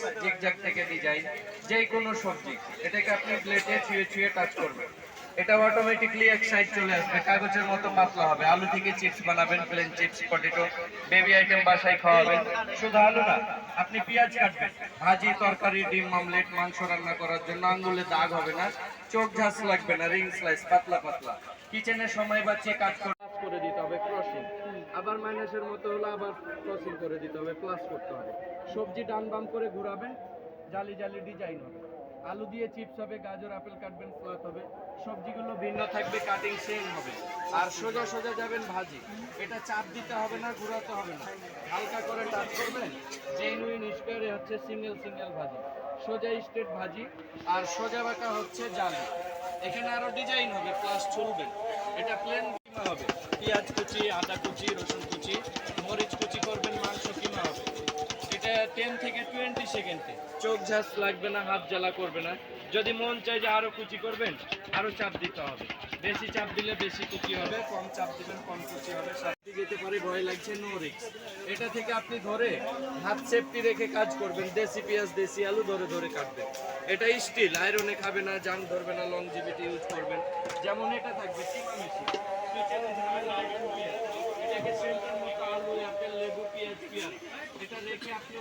Slice zigzag থেকে design যে কোনো সবজি। এটাকে আপনি প্লেটে ছুঁয়ে ছুঁয়ে টাচ করবেন। এটা অটোমেটিকলি এক সাইড চলে আসবে, কাগজের মতো পাতলা হবে। আলু থেকে চিপস বানাবেন plain chips potato baby item বাসায় খাওয়াবেন। শুধু আলু না, আপনি পেঁয়াজ কাটবেন। ভাজি, তরকারি, ডিম মামলেট মাংস রান্না করার জন্য আঙ্গুলে দাগ হবে না, চোখ ঝাঁস লাগবে না রিং স্লাইস পাতলা পাতলা। কিচেনের সময় বাচ্চা কাজ করে করে দিতে হবে ক্রসিং আবার মাইনাসের মতো হলে আবার ক্রসিং করে দিতে হবে প্লাস করতে হবে। সবজি ডান বাম করে ঘোরাবেন, জালি জালি ডিজাইন হবে। আলু দিয়ে চিপস হবে, গাজর আপেল কাটবেন স্লাদ হবে। সবজিগুলো ভিন্ন থাকবে কাটিং সেম হবে। আর সোজা সোজা যাবেন ভাজি। এটা চাপ দিতে হবে না, ঘোরাতে হবে না। হালকা করে টাচ করবেন জেনুইন স্কোয়ারে হচ্ছে সিঙ্গেল সিঙ্গেল ভাজি। সোজা স্ট্রেট ভাজি, আর সোজা বাঁকা হচ্ছে জালি। এখানে আরও ডিজাইন হবে প্লাস চলবে এটা প্লেন হবে। পেঁয়াজ কুচি, আদা কুচি, রসুন কুচি, মরিচ কুচি করবেন, মাংস কিমা হবে। এটা টেন থেকে টোয়েন্টি সেকেন্ডে চোখ ঝাঁস লাগবে না, হাত জ্বালা করবে না। যদি মন চায় যে আরও কুচি করবেন আরও চাপ দিতে হবে। বেশি চাপ দিলে বেশি কুচি হবে, কম চাপ দিবেন, কম কুচি হবে যেতে পারে, ভয় লাগছে নো এটা থেকে আপনি ধরে হাত সেফটি রেখে কাজ করবেন, দেশি পেঁয়াজ, দেশি আলু ধরে ধরে কাটবেন। এটা স্টিল আয়রনে খাবে না জাং ধরবে না লংজিভিটি ইউজ করবেন। যেমন এটা থাকবে এটাকে লেবু, পেঁয়াজ পেঁয়াজ। এটা রেখে আপনি